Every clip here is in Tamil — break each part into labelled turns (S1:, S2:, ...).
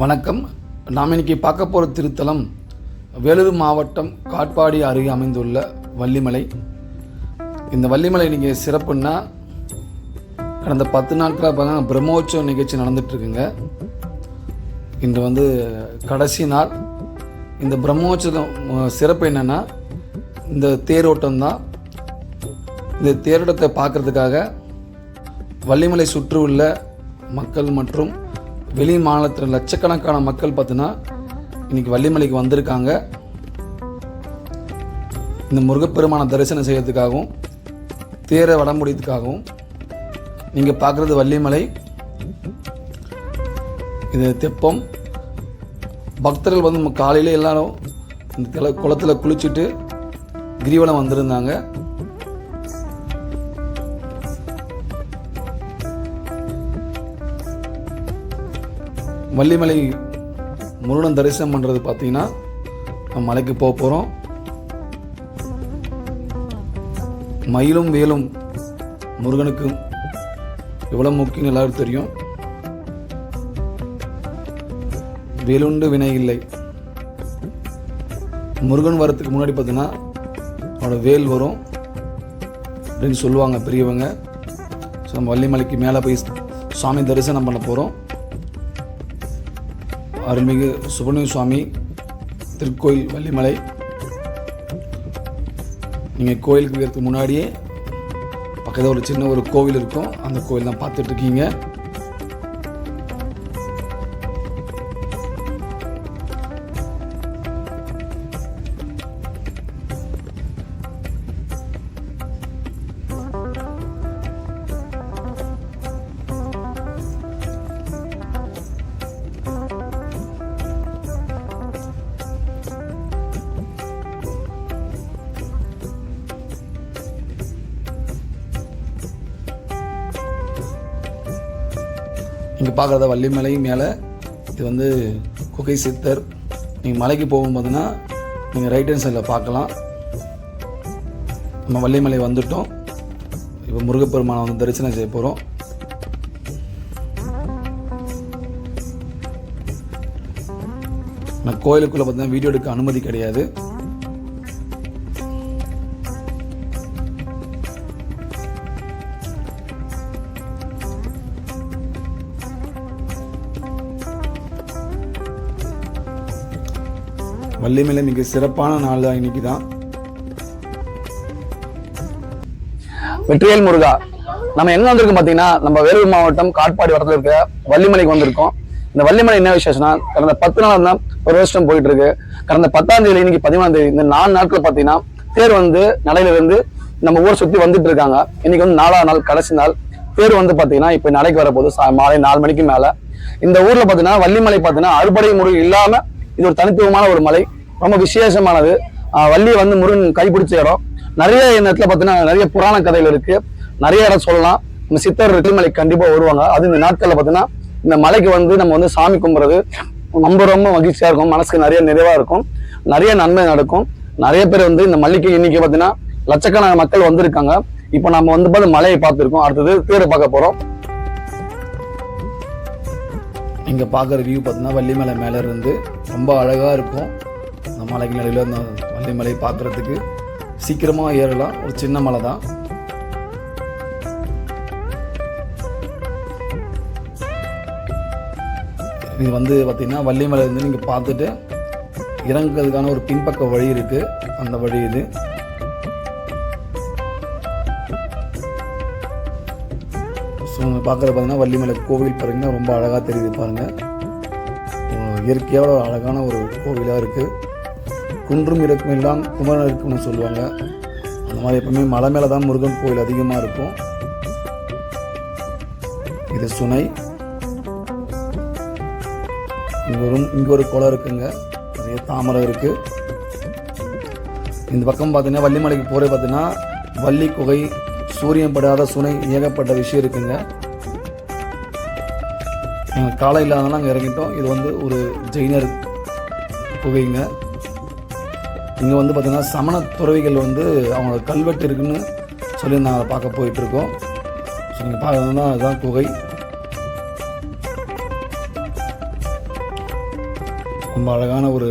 S1: வணக்கம். நாம் இன்றைக்கி பார்க்க போகிற திருத்தலம் வேலூர் மாவட்டம் காட்பாடி அருகே அமைந்துள்ள வள்ளிமலை. இந்த வள்ளிமலை நீங்கள் சிறப்புன்னா கடந்த பத்து நாட்களாக பார்த்தீங்கன்னா பிரம்மோற்சவ நிகழ்ச்சி நடந்துட்டுருக்குங்க. இன்று வந்து கடைசி நாள். இந்த பிரம்மோற்சவம் சிறப்பு என்னென்னா இந்த தேரோட்டம் தான். இந்த தேரோட்டத்தை பார்க்குறதுக்காக வள்ளிமலை சுற்றியுள்ள மக்கள் மற்றும் வெளி மாநிலத்தில் லட்சக்கணக்கான மக்கள் பார்த்தீங்கன்னா இன்னைக்கு வள்ளிமலைக்கு வந்திருக்காங்க. இந்த முருகப்பெருமான தரிசனம் செய்யறதுக்காகவும் தேரை வடமுடியதுக்காகவும் நீங்கள் பார்க்குறது வள்ளிமலை. இது தெப்பம். பக்தர்கள் வந்து நம்ம காலையில எல்லாரும் இந்த குளத்தில் குளிச்சுட்டு கிரிவலம் வந்திருந்தாங்க. வள்ளிமலை முருகன் தரிசனம் பண்ணுறது பார்த்தீங்கன்னா நம்ம மலைக்கு போக போகிறோம் மயிலும் வேலும் முருகனுக்கு எவ்வளோ முக்கியம் எல்லாரும் தெரியும். வேலுண்டு வினை இல்லை. முருகன் வரத்துக்கு முன்னாடி பார்த்தீங்கன்னா அவனோட வேல் வரும் அப்படின்னு சொல்லுவாங்க பெரியவங்க. ஸோ நம்ம வள்ளிமலைக்கு மேலே போய் சாமி தரிசனம் பண்ண போகிறோம் அருள்மிகு சுப்பிரமணிய சுவாமி திருக்கோயில் வள்ளிமலை. நீங்கள் கோயிலுக்கு போகிறதுக்கு முன்னாடியே பக்கத்தில் ஒரு சின்ன ஒரு கோவில் இருக்கும். அந்த கோவில் தான் பார்த்துட்ருக்கீங்க இங்கே பார்க்குறத வள்ளிமலை மேலே இது வந்து குகை சித்தர். நீங்கள் மலைக்கு போகும்போதுன்னா நீங்கள் ரைட் ஹேண்ட் சைடில் பார்க்கலாம். நம்ம வள்ளிமலை வந்துட்டோம். இப்போ முருகப்பெருமானை வந்து தரிசனம் செய்ய போகிறோம் நான் கோயிலுக்குள்ளே பார்த்தீங்கன்னா வீடியோ எடுக்க அனுமதி கிடையாது. வள்ளிமலை மிக சிறப்பான நாள் தான் இன்னைக்கு தான்.
S2: வெற்றிவேல் முருகா நம்ம எங்க வந்திருக்கோம் பாத்தீங்கன்னா நம்ம வேலூர் மாவட்டம் காட்பாடி வரத்துல இருக்க வள்ளிமலைக்கு வந்திருக்கோம். இந்த வள்ளிமலை என்ன விசேஷம்னா கடந்த பத்து நாள் தான் ஒரு வருஷம் போயிட்டு இருக்கு கடந்த பத்தாம் தேதி இன்னைக்கு பதிமூணாம் தேதி இந்த நாலு நாட்கள் பாத்தீங்கன்னா தேர் வந்து நடையில இருந்து நம்ம ஊரை சுத்தி வந்துட்டு இருக்காங்க. இன்னைக்கு வந்து நாலாவது நாள் கடைசி நாள். தேர் வந்து பாத்தீங்கன்னா இப்ப நடைக்கு வரப்போகுது. சா- மாலை நாலு மணிக்கு மேல. இந்த ஊர்ல பாத்தீங்கன்னா வள்ளிமலை பாத்தீங்கன்னா அறுபடை முறை இல்லாம இது ஒரு தனித்துவமான ஒரு மலை. ரொம்ப விசேஷமானது. வள்ளியை வள்ளி வந்து முருகன் கைப்பிடிச்ச இடம். நிறைய இடத்துல பார்த்தீங்கன்னா நிறைய புராண கதைகள் இருக்கு. நிறைய இடம் சொல்லலாம். நம்ம சித்தர் திருமலை கண்டிப்பாக வருவாங்க. அது இந்த நாட்களில் பார்த்தீங்கன்னா இந்த மலைக்கு வந்து நம்ம வந்து சாமி கும்புறது ரொம்ப ரொம்ப மகிழ்ச்சியாக இருக்கும். மனசுக்கு நிறைய நிறைவாக இருக்கும். நிறைய நன்மை நடக்கும். நிறைய பேர் வந்து இந்த மல்லிகை இன்னைக்கு பார்த்தீங்கன்னா லட்சக்கணக்கான மக்கள் வந்திருக்காங்க. இப்போ நம்ம வந்து பார்த்து மலையை பார்த்துருக்கோம். அடுத்தது தேரை பார்க்க போகிறோம்
S1: இங்கே பார்க்குற வியூ பார்த்தீங்கன்னா வள்ளிமலை மேலே இருந்து ரொம்ப அழகாக இருக்கும். அந்த மலைக்கு நிலையில் அந்த வள்ளிமலை பார்க்குறதுக்கு. சீக்கிரமாக ஏறலாம். ஒரு சின்ன மலை தான். இது வந்து பார்த்தீங்கன்னா வள்ளிமலை இருந்து நீங்கள் பார்த்துட்டு இறங்குறதுக்கான ஒரு பின்பக்க வழி இருக்குது அந்த வழி இது. ஸோ பார்க்குறது பார்த்தீங்கன்னா வள்ளிமலை கோவில் பார்த்தீங்கன்னா ரொம்ப அழகாக தெரியுது பாருங்கள் இயற்கையோட அழகான ஒரு கோவிலாக இருக்குது குன்றும் இருக்கும் எல்லாம் குமரன் இருக்கும்னு சொல்லுவாங்க. அந்த மாதிரி எப்பவுமே மலை மேலே தான் முருகன் கோவில் அதிகமாக இருக்கும். இது சுனை. இங்கே ஒரு இங்கே ஒரு குளம் இருக்குங்க. நிறைய தாமரை இருக்குது இந்த பக்கம் பார்த்தீங்கன்னா வள்ளிமலைக்கு போகிறது பார்த்தீங்கன்னா வள்ளி குகை சூரியன் படாத சுனை ஏகப்பட்ட விஷயம் இருக்குங்க. எங்கள் காலை இல்லாதனால அங்கே இறங்கிட்டோம். இது வந்து ஒரு ஜெயினர் குகைங்க இங்கே வந்து பார்த்தீங்கன்னா சமண துறவிகள் வந்து அவங்களோட கல்வெட்டு இருக்குன்னு சொல்லி நாங்கள் பார்க்க போயிட்டுருக்கோம். ஸோ நீங்கள் பார்க்கறதுனா அதுதான் குகை. ரொம்ப அழகான ஒரு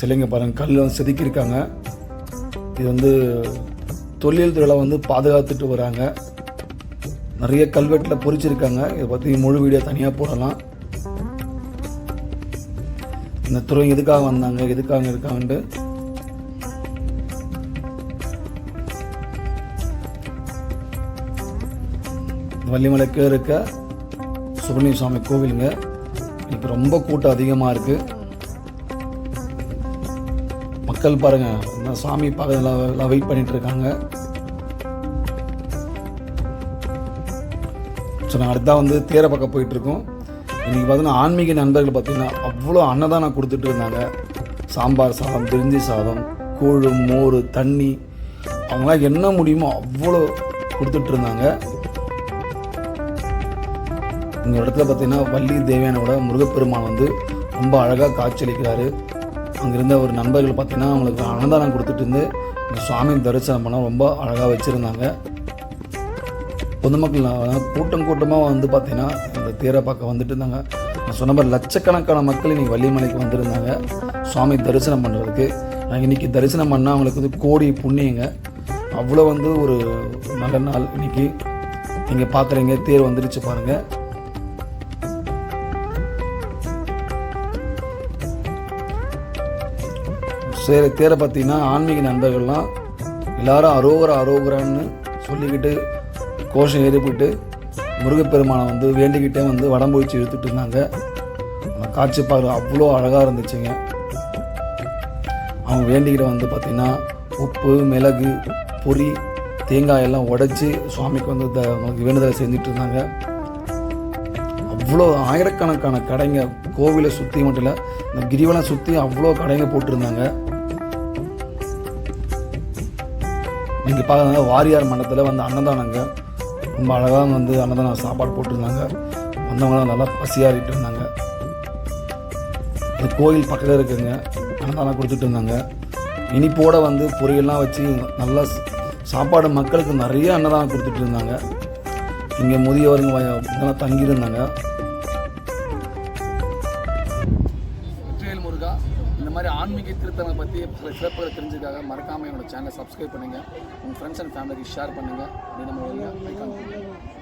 S1: சிலைங்க பாருங்கள் கல் வந்து செதுக்கியிருக்காங்க. இது வந்து தொழில் வந்து பாதுகாத்துட்டு வராங்க. நிறைய கல்வெட்டில் பொறிச்சிருக்காங்க. இதை பற்றி முழு வீடியோ தனியாக போடலாம். இந்த துறை எதுக்காக வந்தாங்க எதுக்காக இருக்காங்கன்ட்டு. வள்ளிமலைக்கு இருக்க சுப்பிரமணிய சுவாமி கோவிலுங்க. இப்போ ரொம்ப கூட்டம் அதிகமாக இருக்குது மக்கள் பாருங்க இந்த சாமி பார்க்கறதுல வெயிட் பண்ணிட்டு இருக்காங்க ஸோ நான் அடுத்தா வந்து தேரை பக்கம் போயிட்டுருக்கோம். இன்றைக்கி பார்த்தீங்கன்னா ஆன்மீக நண்பர்கள் பார்த்திங்கன்னா அவ்வளோ அன்னதானம் கொடுத்துட்டு இருந்தாங்க. சாம்பார் சாதம் பிரிஞ்சி சாதம் கூழ் மோர் தண்ணி. அவங்களாம் என்ன முடியுமோ அவ்வளோ கொடுத்துட்டு இருந்தாங்க. இந்த இடத்துல பார்த்திங்கன்னா வள்ளி தேவியானோட முருகப்பெருமான் வந்து ரொம்ப அழகாக காட்சியளிக்கிறாரு. அங்கிருந்த ஒரு நண்பர்கள் பார்த்தீங்கன்னா அவங்களுக்கு அன்னதானம் கொடுத்துட்டு இருந்து இந்த சுவாமி தரிசனம் பண்ண ரொம்ப அழகாக வச்சுருந்தாங்க. பொதுமக்கள் கூட்டம் கூட்டமாக வந்து பார்த்திங்கன்னா இந்த தேரை பார்க்க வந்துட்டு இருந்தாங்க. நான் சொன்ன மாதிரி லட்சக்கணக்கான மக்கள் இன்றைக்கி வள்ளிமலைக்கு வந்திருந்தாங்க சுவாமி தரிசனம் பண்ணுறதுக்கு நான் இன்னைக்கு தரிசனம் பண்ணால் அவங்களுக்கு வந்து கோடி புண்ணியங்க. அவ்வளோ வந்து ஒரு நல்ல நாள் இன்னைக்கு. நீங்கள் பார்க்குறீங்க தேர் வந்துருச்சு பாருங்கள் சேர தேரை பார்த்தீங்கன்னா ஆன்மீக நண்பர்கள்லாம் எல்லாரும் அரோகரா அரோகரான்னு சொல்லிக்கிட்டு கோஷம் எழுப்பிட்டு முருகப்பெருமானை வந்து வேண்டிக்கிட்டே வந்து வடம்பு வச்சு இழுத்துட்டு இருந்தாங்க. அந்த காட்சி பார்க்க அவ்வளோ அழகாக இருந்துச்சுங்க. அவங்க வேண்டிக்கிட்ட வந்து பார்த்திங்கன்னா உப்பு மிளகு பொரி தேங்காய் எல்லாம் உடைச்சி சுவாமிக்கு வந்து த- அவங்களுக்கு வேண்டுதலை செஞ்சுட்டு இருந்தாங்க. அவ்வளோ ஆயிரக்கணக்கான கடைங்க. கோவிலை சுற்றி மட்டும் இல்லை இந்த கிரிவலம் சுற்றி அவ்வளோ கடைங்க போட்டிருந்தாங்க. நீங்கள் பார்க்குறாங்க வாரியார் மண்டலத்தில் வந்து அன்னதானங்க. ரொம்ப அழகாக வந்து அன்னதானம் சாப்பாடு போட்டிருந்தாங்க. வந்தவங்களாம் நல்லா பசியாறிட்டு இருந்தாங்க. இந்த கோயில் பக்கத்தில் இருக்குங்க. அன்னதானம் கொடுத்துட்டு இருந்தாங்க. இனிப்போடு வந்து பொரியெல்லாம் வச்சு நல்லா சாப்பாடு மக்களுக்கு நிறைய அன்னதானம் கொடுத்துட்டு இருந்தாங்க. இங்கே முதியவருங்க வய- தங்கியிருந்தாங்க. மாதிரி ஆன்மீக திருத்தங்களை பற்றி சில சிறப்புகளை தெரிஞ்சுக்காக மறக்காமல் என்னோடய சேனலை சப்ஸ்கிரைப் பண்ணுங்கள் உங்கள் ஃப்ரெண்ட்ஸ் அண்ட் ஃபேமிலிக்கு ஷேர் பண்ணுங்கள் அப்படின்னு நம்ம